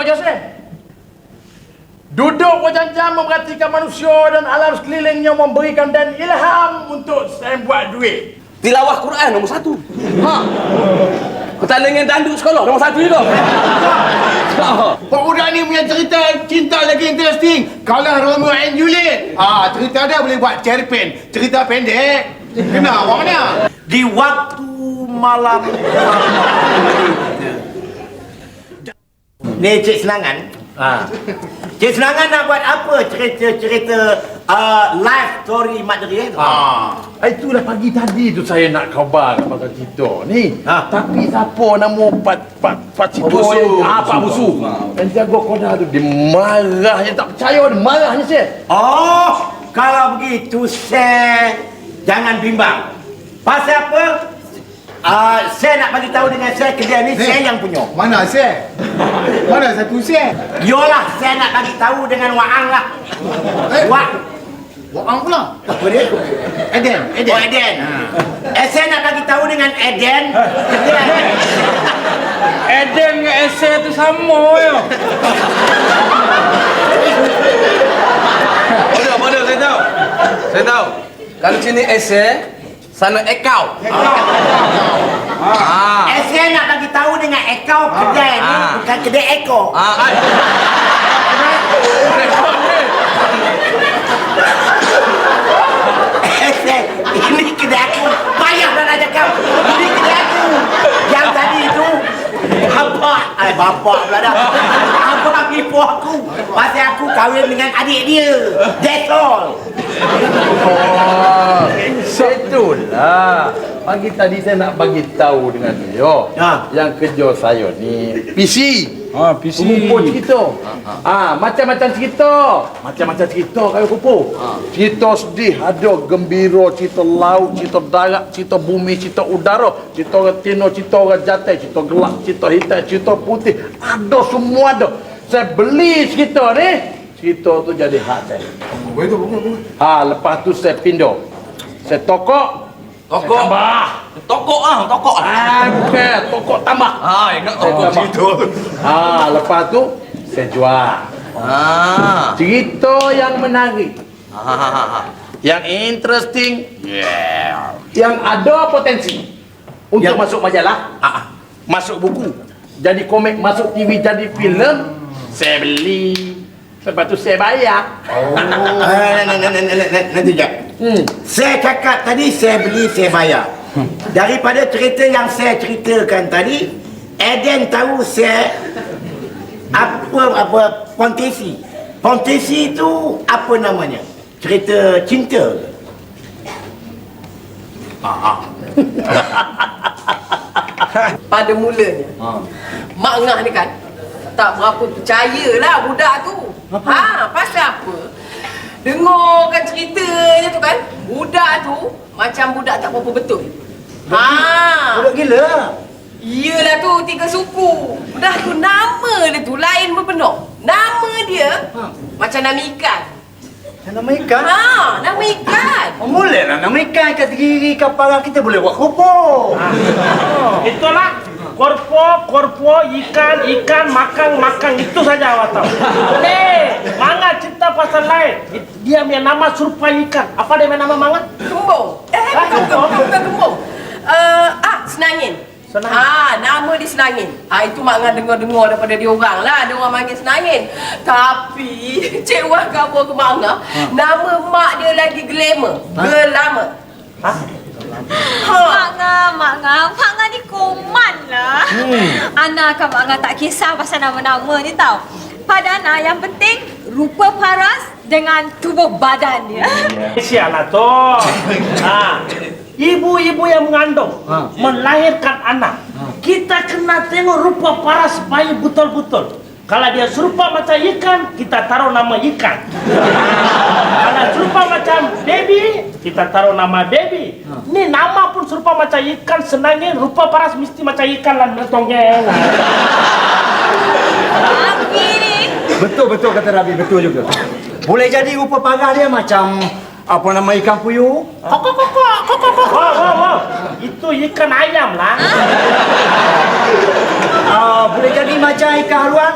Kau Joseph. Duduk berjam-jam memperhatikan manusia dan alam sekelilingnya memberikan dan ilham untuk saya buat duit. Tilawah Quran nombor satu. Ha. Pertandingan dandut sekolah nombor satu juga. Ha. Pak budak ni punya cerita cinta lagi interesting. Kalau Romeo and Juliet. Ah, cerita dia boleh buat cerpen. Cerita pendek. Kena awak mana? Di waktu malam Ni Cik Senangan Ha. Cik Senangan nak buat apa cerita-cerita uh, life story Mak Deri tu? Ah. Itulah pagi tadi tu saya nak khabar pasal cerita ni. Ha. Tapi siapa nama Pat Pat Pat Ciko Busu. yang ah, Pak Busu. Ha. Yang jaga koda tu dia marah dia tak percaya dia marahnya saya. Oh, kalau begitu saya jangan bimbang. Pasal apa? Uh, saya nak bagi tahu dengan saya kedai ni saya yang punya. Mana saya? Mana satu saya? Yolah, saya nak bagi tahu dengan Waang lah. Eh, Wak. Wang pula. Apa dia? Eden, Eden. Oh, Eden. Eh, saya nak bagi tahu dengan Eden. Kedai. Eden dengan esai tu sama ya. Bodoh, bodoh, saya tahu. Saya tahu. Kalau sini esai, sana ekau. Ah. Eh, saya nak bagi tahu dengan Ekau kedai ni Ah. bukan kedai Eko. Ah. ah. Eh, saya, ini kedai aku. Payah dah nak cakap. Ini kedai aku. Yang tadi itu Bapak, eh bapak pula dah. Abang ibu aku. Pasal aku kahwin dengan adik dia. That's all. Oh, itulah. Pagi tadi saya nak bagi tahu dengan dia. Ha. Yang kerja saya ni PC. Ah, PC. Pengumpul cerita. Ah, macam-macam cerita. Macam-macam cerita kaya kumpul. Cerita sedih, ada gembira, cerita laut, cerita darat, cerita bumi, cerita udara, cerita orang tino, cerita orang jantai, cerita gelap, cerita hitam, cerita putih. Ada semua ada. Saya beli cerita ni, cerita tu jadi hak saya. Betul, betul, betul. Ha, lepas tu saya pindah. Saya tokok. Tokok. Saya tambah. Tokok ah, tokok. Ah, bukan. Tokok tambah. Ah, ingat Saya tokok situ. Ha, lepas tu saya jual. Ah. Cerita yang menarik. Ah. Yang interesting. Yeah. Yang ada potensi. Untuk Yang- masuk majalah. Ah, Masuk buku. Jadi komik, masuk TV, jadi filem. Saya beli. Lepas tu saya bayar. Oh. Nanti jap. Hmm. Saya cakap tadi saya beli saya bayar. Daripada cerita yang saya ceritakan tadi, Eden tahu saya apa apa fantasi. Fantasi itu apa namanya? Cerita cinta. pada mulanya. Mak Ngah ni kan tak berapa percayalah budak tu. Ha, pasal apa? Dengarkan ceritanya tu kan, budak tu macam budak tak berapa betul. Ha. Budak gila. Iyalah tu tiga suku. Dah tu nama dia tu lain berpenuh. Nama dia macam nama ikan. Nama ikan. Ha, nama ikan. Oh, boleh lah nama ikan kat gigi kapal kita boleh buat kerupuk. Itulah korpo, korpo, ikan, ikan, makan, makan. Itu saja awak tahu. Eh, manga cerita pasal lain. Dia punya nama serupa ikan. Apa dia punya nama manga? Kembung. Eh, Ah, bukan, kembung. bukan, kembung. Uh, ah, Senangin. Senangin. Ah, nama dia Senangin. Ah, itu mak ngah dengar-dengar daripada dia orang lah. Dia orang panggil Senangin. Tapi, Cik Wah kabur ke mak ngah, nama mak dia lagi glamour. Gelama. Ha? Ha. Mak Ngah, Mak Ngah, Mak Ngah ni koman lah. Ana kan Mak Ngah tak kisah pasal nama-nama ni tau. Pada Ana yang penting rupa paras dengan tubuh badan dia. Sialah tu. Ha. Ibu-ibu yang mengandung, melahirkan anak. Kita kena tengok rupa paras bayi betul-betul. Kalau dia serupa macam ikan, kita taruh nama ikan. Kalau serupa macam baby, kita taruh nama baby. Ni nama pun serupa macam ikan, senangnya rupa paras mesti macam ikan lah, metongeng. Tapi ni, Betul betul kata Rabi betul juga. Boleh jadi rupa parah dia macam apa nama ikan puyuh? Kok, kok, kok, kok, kok, kok, kok. Oh, oh, oh. Itu ikan ayam lah. Ah, boleh jadi macam ikan haruan?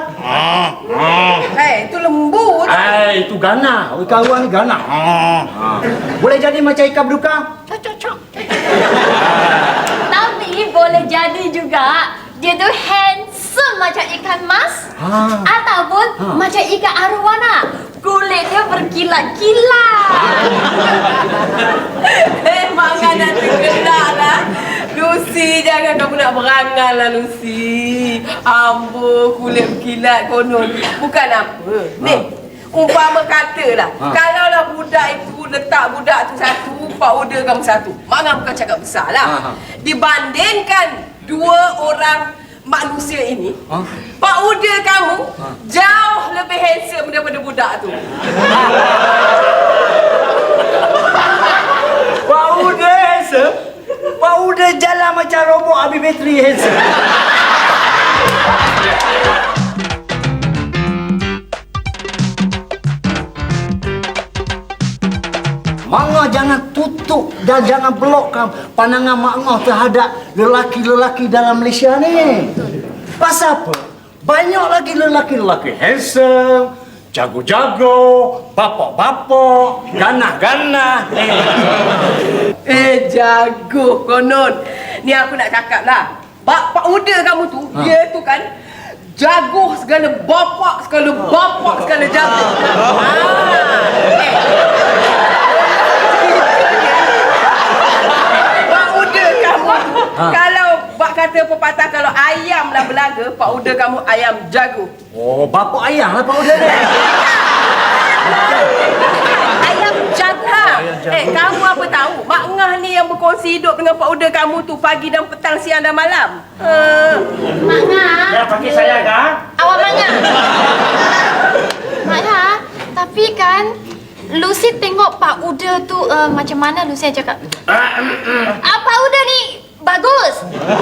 Eh, itu lembu tu. Eh, itu gana. Ikan haruan ni gana. Ah. Boleh jadi macam ikan beruka? Tapi boleh jadi juga dia tu handsome macam ikan mas Ha. ataupun macam ikan arwana. Kulit dia berkilat-kilat. Eh, mangan nak tergenak lah. Lucy, jangan kamu nak berangan lah, Lucy. Ambo, kulit berkilat konon. Bukan apa. Ni, umpama katalah. Ha. Kalau lah budak itu letak budak tu satu, powder kamu satu. Mangan bukan cakap besar lah. Ha, ha. Dibandingkan dua orang manusia ini, Pak Uda kamu jauh lebih handsome daripada budak tu. Pak Uda handsome? Pak Uda jalan macam robot habis bateri handsome. Manga jangan tutup dan jangan blokkan pandangan Manga terhadap lelaki-lelaki dalam Malaysia ni. Pasal apa? Banyak lagi lelaki-lelaki handsome, jago-jago, bapak-bapak, ganah-ganah. Jago konon. Ni aku nak cakap lah. Pak Pak Uda kamu tu, ha. dia tu kan jago segala bapak segala bapak segala jago. ha. Eh. Pak Uda kamu kalau bak kata pepatah kalau ayam lah belaga, Pak Uda kamu ayam jago. Oh, bapak ayah lah Pak Uda ni. Eh, kamu apa tahu? Mak Ngah ni yang berkongsi hidup dengan Pak Uda kamu tu pagi dan petang, siang dan malam. Uh. Mak Ngah. Ya, pakai saya kan? Awak Mak Ngah. Mak Ngah, tapi kan Lucy tengok Pak Uda tu uh, macam mana Lucy cakap? Ah, Pak Uda ni bagus.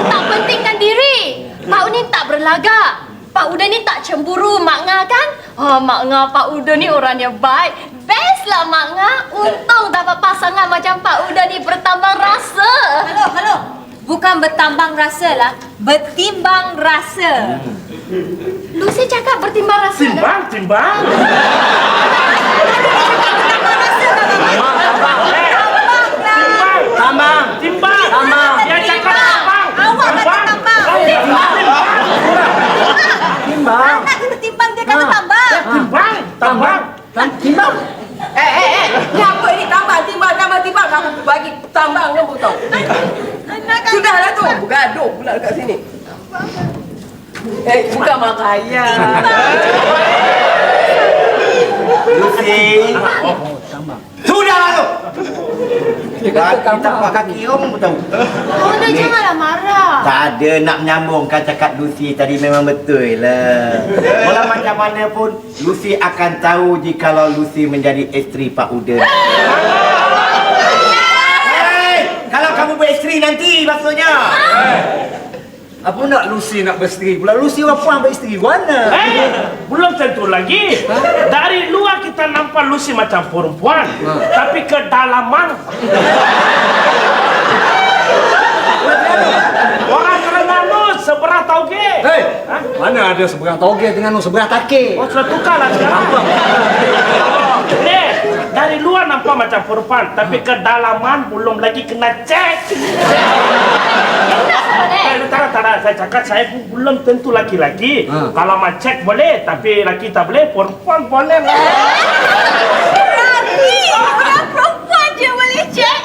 Tak pentingkan diri. Pak Uda ni tak berlagak. Pak Uda ni tak cemburu Mak Ngah kan? Oh, Mak Ngah, Pak Uda ni orangnya baik. Best lah Mak Ngah. Untung dapat pasangan macam Pak Uda ni bertambang rasa. Halo, halo. Bukan bertambang rasa lah. Bertimbang rasa. Lucy cakap bertimbang rasa. Timbang, timbang. Timbang. Tambang. Timbang. Tambang. Dia cakap timbang. Awak kata tambang. Timbang. Timbang. Anak kena timbang dia kata tambang. Timbang. Tambang. Tam- Timbang. Eh, eh, eh. Ni apa ni tambang, timbang, tambang, timbang. Kamu bagi tambang kamu tahu. Sudahlah tu. Bergaduh pula dekat sini. Eh, bukan makaya. Lucy. Sudahlah tu. Kaki tak pakai kaki kamu pun tahu. Oh, dah janganlah marah. Tak ada nak menyambung kau cakap Lucy tadi memang betul lah. Walau macam mana pun Lucy akan tahu jikalau Lucy menjadi isteri Pak Uda. Hey, kalau kamu beristeri nanti maksudnya. Apa nak Lucy nak beristeri pula? Lucy orang puan beristeri mana? Eh, belum tentu lagi. Dari luar kita nampak Lucy macam perempuan, tapi kedalaman orang Terengganu seberang tauge. Hei, mana ada seberang toge dengan seberang take? Oh, sudah tukar lah sekarang. Dari luar nampak macam perempuan, tapi kedalaman belum lagi kena cek. Eh, tara, tara, saya cakap saya pun belum tentu laki-laki. Kalau mau cek boleh, tapi laki tak boleh, perempuan boleh lah. Orang perempuan je boleh cek.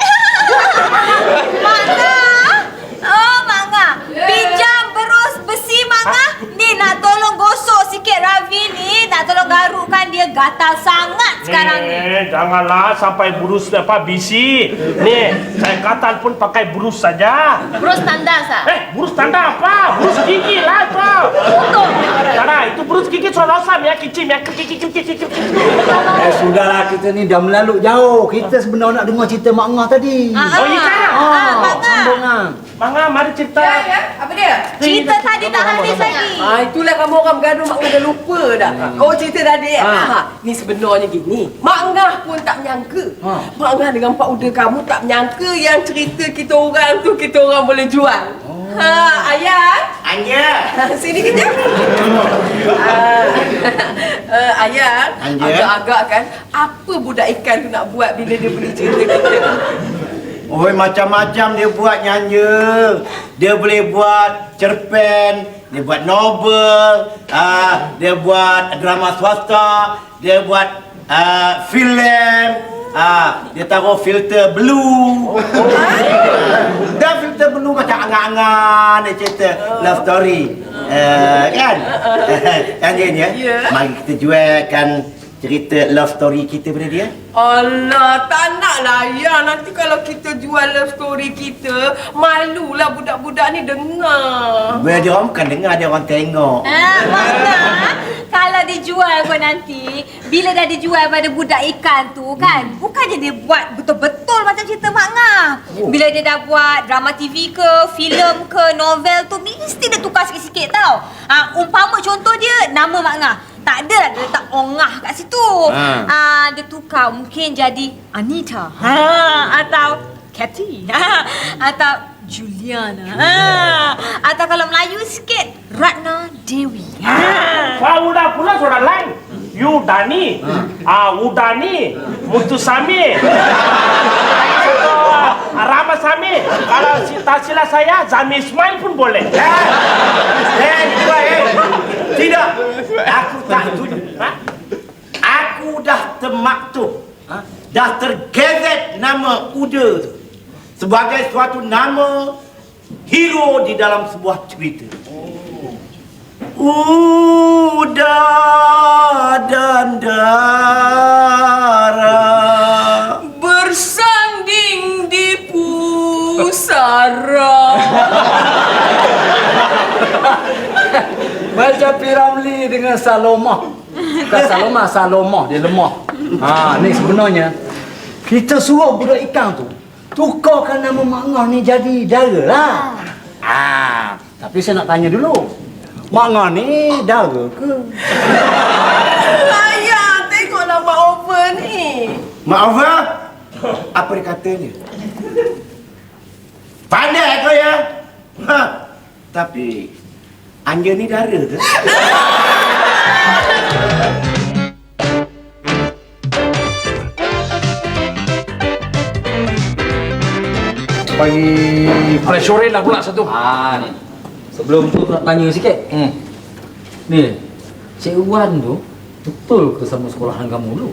Mak Ngah. Oh, Mak Ngah. Pinjam berus besi, Mak Ngah. Ni nak tolong gosok sikit Ravi ni. Nak tolong garukkan dia gatal sangat sekarang ni. Eh, janganlah sampai burus apa bisi. Nih, saya kata pun pakai burus saja. Berus tandas ah. Eh, burus tanda apa? Burus gigi lah itu. Untung. Karena itu burus gigi solosam ya, kicim ya. Eh, sudahlah kita ni dah melalui jauh. Kita sebenarnya nak dengar cerita Mak Ngah tadi. Oh, iya kan? Ah, Mak Ngah. ah. Mangga, mari cerita. Ya, ya. Apa dia? Cerita tadi tak habis lagi. Ah, itulah kamu orang bergaduh Mak Ngah dah lupa dah. Oh, cerita tadi. Ha. ha. Ni sebenarnya gini. Mak Ngah pun tak menyangka. Ha. Mak Ngah dengan Pak Uda kamu tak menyangka yang cerita kita orang tu kita orang boleh jual. Oh. Ha, ayah. Anja. Sini kejap. Ah, uh, ayah, Anja? agak-agak kan, apa budak ikan tu nak buat bila dia beli cerita kita? Oi macam-macam dia buat nyanya. Dia boleh buat cerpen, dia buat novel, ah dia buat drama swasta, dia buat ah filem, ah dia taruh filter blue. Dan filter blue macam angan-angan dia cerita love story. Uh, kan? Nyanya ni ya. Ya. Mari kita jualkan cerita love story kita pada dia. Allah, tak nak lah ayah. Nanti kalau kita jual love story kita, malulah budak-budak ni dengar. Biar dia orang bukan dengar, dia orang tengok. Ah, mana? Kalau dijual pun nanti, bila dah dijual pada budak ikan tu kan, bukannya dia buat betul-betul macam cerita Mak Ngah. Bila dia dah buat drama TV ke, filem ke, novel tu, mesti dia tukar sikit-sikit tau. Ah, umpama contoh dia, nama Mak Ngah. Tak ada lah dia letak ongah kat situ. Ha. Ah, dia tukar mungkin jadi Anita. Ha, atau Kathy. Ha, atau Juliana. Ha, atau kalau Melayu sikit, Ratna Dewi. Ha. Wah, udah pula sudah lain. Yudani, ah Udani, Mutusami, Satu, ah, Ramasami. Kalau cita sila saya, Zami Ismail pun boleh. Eh, dua eh. Tidak. Aku tak setuju. Ha? Aku dah termaktub. Ha? Dah tergezet nama Uda tu. Sebagai suatu nama hero di dalam sebuah cerita. Uda dan Dara. Bersanding di pusara. Macam Piramli dengan Salomah. Bukan Salomah, Salomah. Dia lemah. Ha, ni sebenarnya. Kita suruh budak ikan tu. Tukarkan nama Mak Ngah ni jadi dara lah. Ah, tapi saya nak tanya dulu. Mak Ngah ni dara ke? Ayah, tengok nama over ni. Maaf ah. Apa dia katanya? Pandai kau ya. Ha. Tapi Anja ni dara ke? Bagi pressure lah pula satu. Ah ni. Sebelum tu nak tanya sikit. Hmm. Ni, Cik Wan tu betul ke sama sekolahan kamu dulu?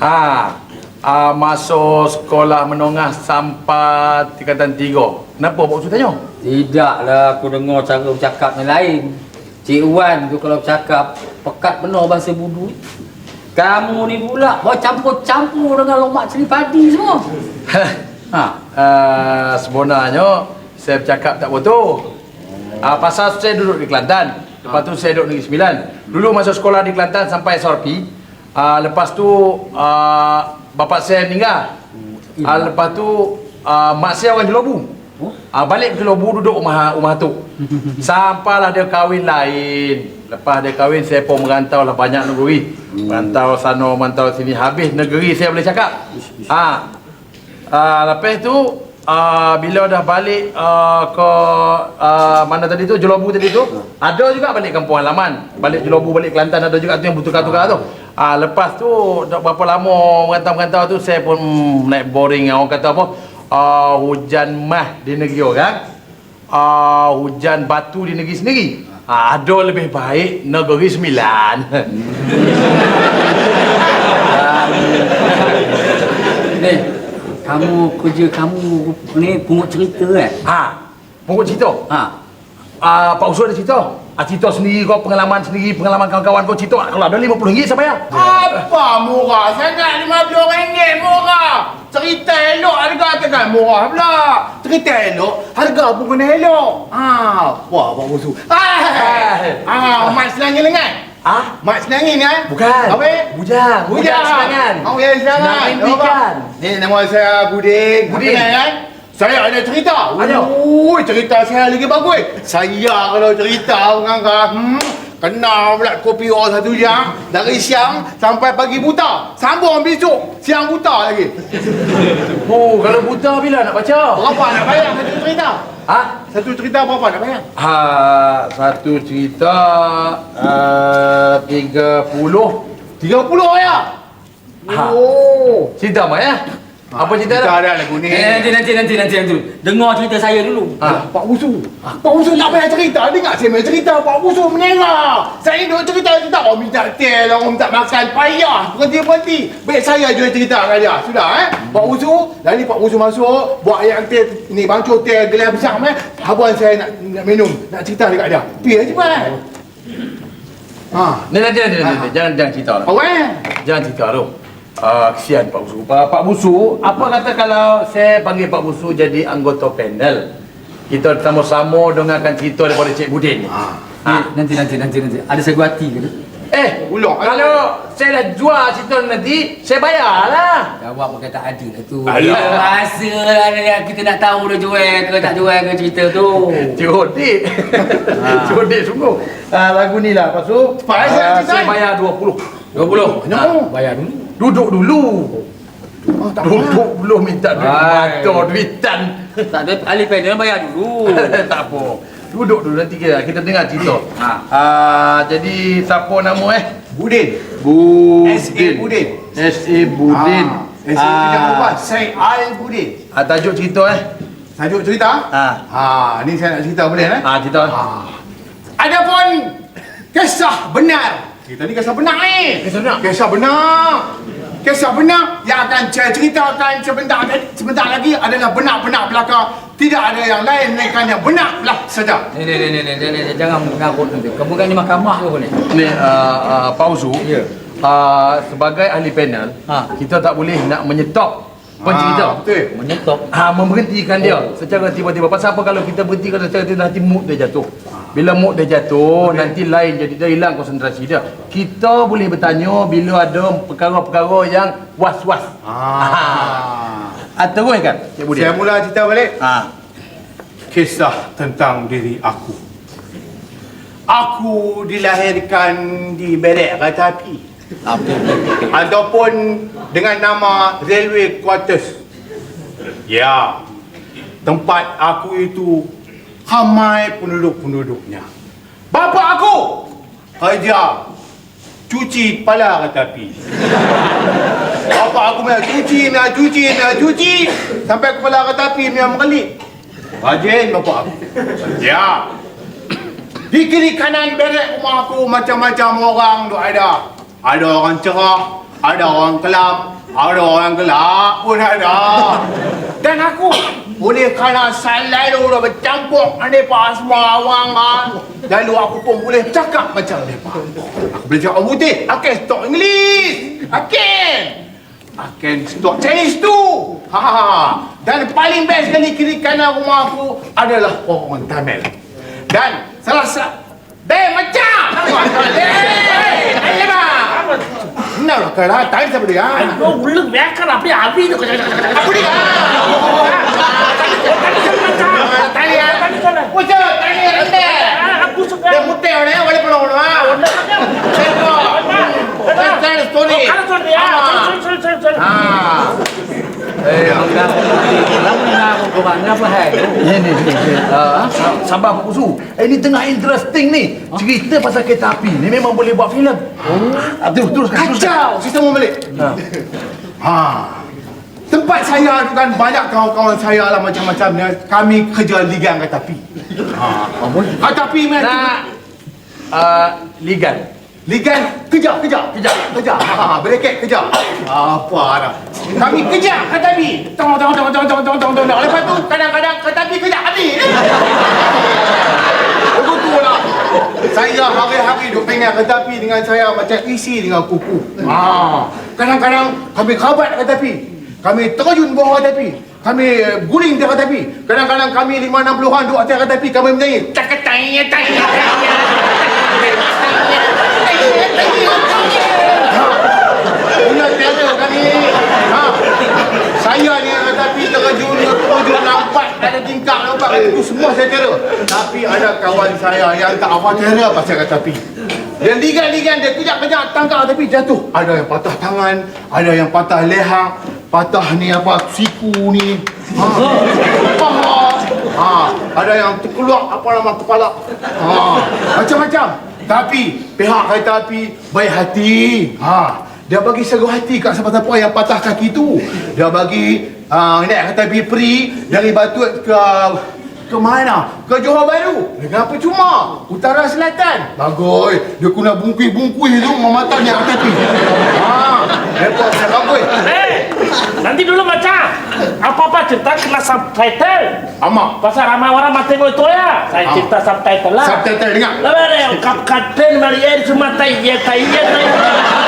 Ha, uh, masuk sekolah menengah sampai tingkatan tiga. Kenapa Pak Usu tanya? Tidaklah aku dengar cara bercakap yang lain. Cik Wan tu kalau bercakap pekat benar bahasa budu. Kamu ni pula bawa campur-campur dengan lomak cili padi semua. ha. uh, sebenarnya saya bercakap tak betul. Uh, pasal saya duduk di Kelantan. Lepas tu saya duduk Negeri Sembilan. Dulu masuk sekolah di Kelantan sampai SRP. Uh, lepas tu uh, bapak saya meninggal. Uh, lepas tu uh, mak saya orang Jelobu. Uh, balik ke Jelobu duduk rumah rumah tu. Sampailah dia kahwin lain. Lepas dia kahwin saya pun merantau lah banyak negeri. Merantau sana, merantau sini. Habis negeri saya boleh cakap. Ah, Uh, lepas tu uh, bila dah balik uh, ke uh, mana tadi tu Jelobu tadi tu ada juga balik kampung halaman balik Jelobu balik Kelantan ada juga tu yang bertukar-tukar tu uh, lepas tu dah berapa lama merantau-merantau tu saya pun hmm, naik boring orang kata apa uh, hujan mah di negeri orang uh, hujan batu di negeri sendiri uh, ada lebih baik negeri sembilan Ni, kamu kerja kamu ni pungut cerita kan? ha pokok cerita Ha. Ah, Pak Usul ada cerita. Ah, cerita sendiri kau, pengalaman sendiri, pengalaman kawan-kawan kau cerita. Kalau ada RM50 siapa ya? Apa murah sangat RM50 murah. Cerita elok harga tekan murah pula. Cerita elok harga pun kena elok. Ah, wah Pak Usu. Ah, ah, mat senangin lengan. Ah, Mat senangin ya? bukan. Apa? Bujang. Bujang. serangan. Oh, ya serangan. Senang impikan. Ni nama saya Budin. Budin. Kenal kan? Saya ada cerita. Ada? Ui, cerita saya lagi bagus. Saya kalau cerita orang kata, hmm, Kena pula kopi orang satu jam Dari siang sampai pagi buta Sambung besok Siang buta lagi Oh, kalau buta bila nak baca? Berapa nak bayar satu cerita? Ha? Satu cerita berapa nak bayar? Ha, satu cerita uh, 30 30 ya? Ha. Oh Cerita apa ya? Apa cerita dah? ada lagu ni. Eh, nanti, nanti, nanti, nanti, nanti. Dengar cerita saya dulu. Ha. Pak Usu Pak Usu tak payah cerita. Dengar saya main cerita. Pak Usu menyerah. Saya duk cerita-cerita Orang minta tel Orang minta makan Payah. Berhenti-berhenti. Baik saya je cerita dengan dia. Sudah eh? Pak Usu Lalu Pak Usu masuk Buat yang tel Ni bancuh tel gelas besar eh? Habuan saya nak, nak minum. Nak cerita dekat dia. Pergi cepat eh? Ha Ni nanti nanti nanti. Jangan jangan cerita. Lah. Awak eh? Jangan cerita tu. Uh, kesian Pak Busu. Pak, Pak Busu, apa kata kalau saya panggil Pak Busu jadi anggota panel? Kita sama-sama dengarkan cerita daripada Cik Budin. Ha. Ha. Nanti, nanti, nanti, nanti. Ada segu hati ke tu? Eh, Ulang. kalau saya dah jual cerita nanti, saya bayar lah. Jawab pakai tak adil lah tu. Alah. Rasa lah kita nak tahu dia jual ke tak jual ke cerita tu. Cik Hodik. Cik Hodik sungguh. Uh, lagu ni lah, Pak Su. Cepat, saya saya bayar 20. 20. Kenapa? Ha, bayar dulu. Duduk dulu. Oh, tak apa Duduk belum minta duit. Mata duitan. Tak ada ahli panel bayar dulu. tak apa. Duduk dulu nanti kita kita dengar cerita. Ha. Ah, jadi siapa nama eh? Budin Budin. S.A. Budin. S.A. Budin. Ah, S.A. Budin apa? Syed Al Budin Ah, tajuk cerita eh? Tajuk cerita Ha. Ha, ni saya nak cerita boleh eh? Ah, cerita. Adapun kisah benar. Kita ni kisah benar ni. Kisah benar? Kisah benar. Kisah benar yang akan saya ceritakan sebentar sebentar lagi adalah benar-benar belaka. Tidak ada yang lain melainkan yang benar belah saja. Ni, ni, ni, ni, ni, ni, ni, jangan mengarut nanti. Kamu kan ni mahkamah ke ni? Ni uh, uh, pauzu. Ya. Uh, sebagai ahli panel, Ha. kita tak boleh nak menyetop pencerita. Ah, betul. Menyetop. Ha, memberhentikan dia secara tiba-tiba. Pasal apa kalau kita berhentikan secara tiba-tiba nanti mood dia jatuh. Bila mood dia jatuh, nanti lain jadi dia hilang konsentrasi dia. Kita boleh bertanya bila ada perkara-perkara yang was-was. Ah. Ha. Teruskan, Cik Budi. Saya mula cerita balik. Ha. Kisah tentang diri aku. Aku dilahirkan di berek kereta api. Ataupun dengan nama Railway Quarters. Ya, tempat aku itu ramai penduduk-penduduknya. Bapa aku kerja cuci kepala kereta api. Bapa aku punya cuci, nak cuci, nak cuci sampai kepala kereta api punya mengelit. Rajin bapa aku. Ya. Di kiri kanan berek rumah aku macam-macam orang tu ada. Ada orang cerah, ada orang kelam, ada orang gelap pun ada. Dan aku boleh kena selalu dah bercampur mereka semua orang kan. Lalu aku pun boleh cakap macam mereka. Aku boleh cakap orang putih. I can talk English. I can. I can talk Chinese too. Ha, ha, ha. Dan paling best sekali kiri kanan rumah aku adalah orang Tamil. Dan salah satu Beh, macam! Ayo bang! என்ன கடா டாய்ஸ் அப்படியே? அவியுது. அப்படியா? Mana apa hai? Ni ni ni. Uh, sabar Pak Usu. Eh ni tengah interesting ni. Cerita pasal kereta api ni memang boleh buat filem. Oh. Terus teruskan teruskan. Kacau. Kita mau balik. Ha. Tempat saya tu kan banyak kawan-kawan saya lah macam-macam ni. Kami kerja ligan kereta api. Ha. Kereta api mana? Nak uh, ligan. Ligan kejar, kejar, kejar, kejar. Ha, ha, bereket kejar. Apa dah. Kami kejar kereta api. Tong tong tong tong tong tong tong tong. Lepas tu kadang-kadang kereta api kejar habis. Betul lah. Saya hari-hari duk pengen kereta dengan saya macam isi dengan kuku. Ha. Kadang-kadang kami khabat kereta. Kami terjun bawah kereta. Kami eh, guling di kereta. Kadang-kadang kami 5-60 orang duduk atas kereta. Kami menyanyi. Punya terror kami. Ha. Saya ni tetapi terjun terjun nampak ada tingkap nampak itu semua saya terror. Tapi ada kawan saya yang tak apa terror pasal kata api. Dia ligan-ligan dia kejap-kejap tangkap tapi jatuh. Ada yang patah tangan, ada yang patah leher, patah ni apa siku ni. Ha. Paha. Ha, ada yang terkeluar apa nama kepala. Ha, macam-macam. Tapi pihak kereta api baik hati. Ha, dia bagi seru hati kat siapa-siapa yang patah kaki tu. Dia bagi uh, naik kereta api free dari Batu ke ke mana? Ke Johor Bahru. Dengan percuma. Utara Selatan. Bagus. Dia kena bungkui-bungkui tu memata ni atas tepi. Ha, lepas saya bagus. Eh, nanti dulu macam apa-apa cerita kena subtitle. Amak. Pasal ramai orang mati tengok itu ya. Saya Ah. cerita subtitle lah. Subtitle dengar. Lepas ni, kap kapten Marian cuma tayya tayya tayya. Dia